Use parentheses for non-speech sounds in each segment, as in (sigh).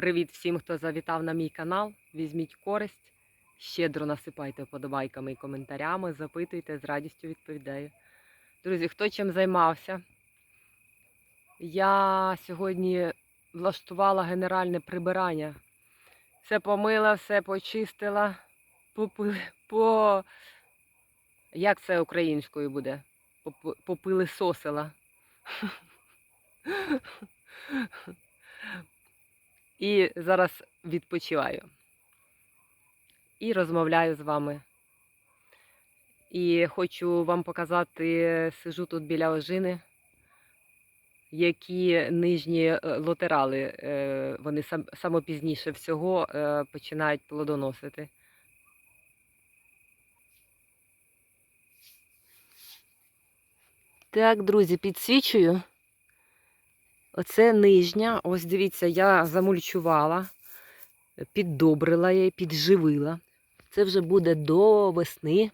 Привіт всім, хто завітав на мій канал. Візьміть користь, щедро насипайте вподобайками і коментарями, запитуйте, з радістю відповідаю. Друзі, хто чим займався? Я сьогодні влаштувала генеральне прибирання. Все помила, все почистила, попили, по... Як це українською буде? Поп- Попилисосила. (laughs) І зараз відпочиваю. І розмовляю з вами. І хочу вам показати, сижу тут біля ожини, які нижні е, латерали, е, вони сам, саме пізніше всього е, починають плодоносити. Так, друзі, підсвічую. Оце нижня. Ось дивіться, я замульчувала, піддобрила її, підживила. Це вже буде до весни.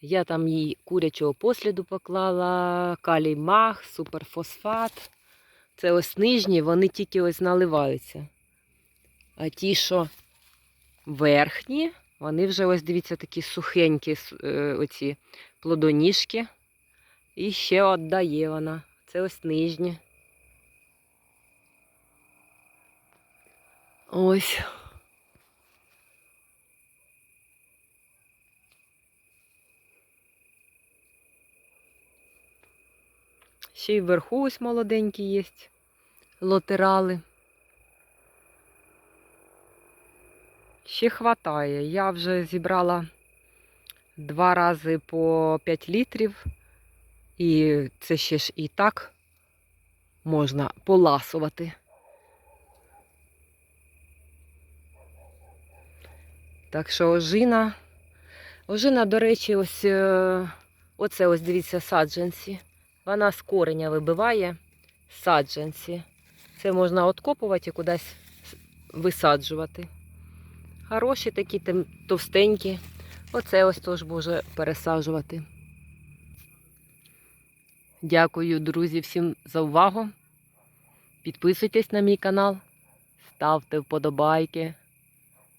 Я там їй курячого посліду поклала, калій мах, суперфосфат. Це ось нижні, вони тільки ось наливаються. А ті, що верхні, вони вже ось дивіться такі сухенькі е, оці плодоніжки. І ще оддає вона. Це ось нижні. Ось. Ще й вверху ось молоденькі є латерали. Ще хватає. Я вже зібрала два рази по 5 літрів. І це ще ж і так можна поласувати. Так що ожина. Ожина, до речі, ось е, оце ось дивіться саджанці. Вона з кореня вибиває саджанці. Це можна откопувати і кудись висаджувати. Хороші такі товстенькі. Оце ось теж може пересаджувати. Дякую, друзі, всім за увагу. Підписуйтесь на мій канал, ставте вподобайки.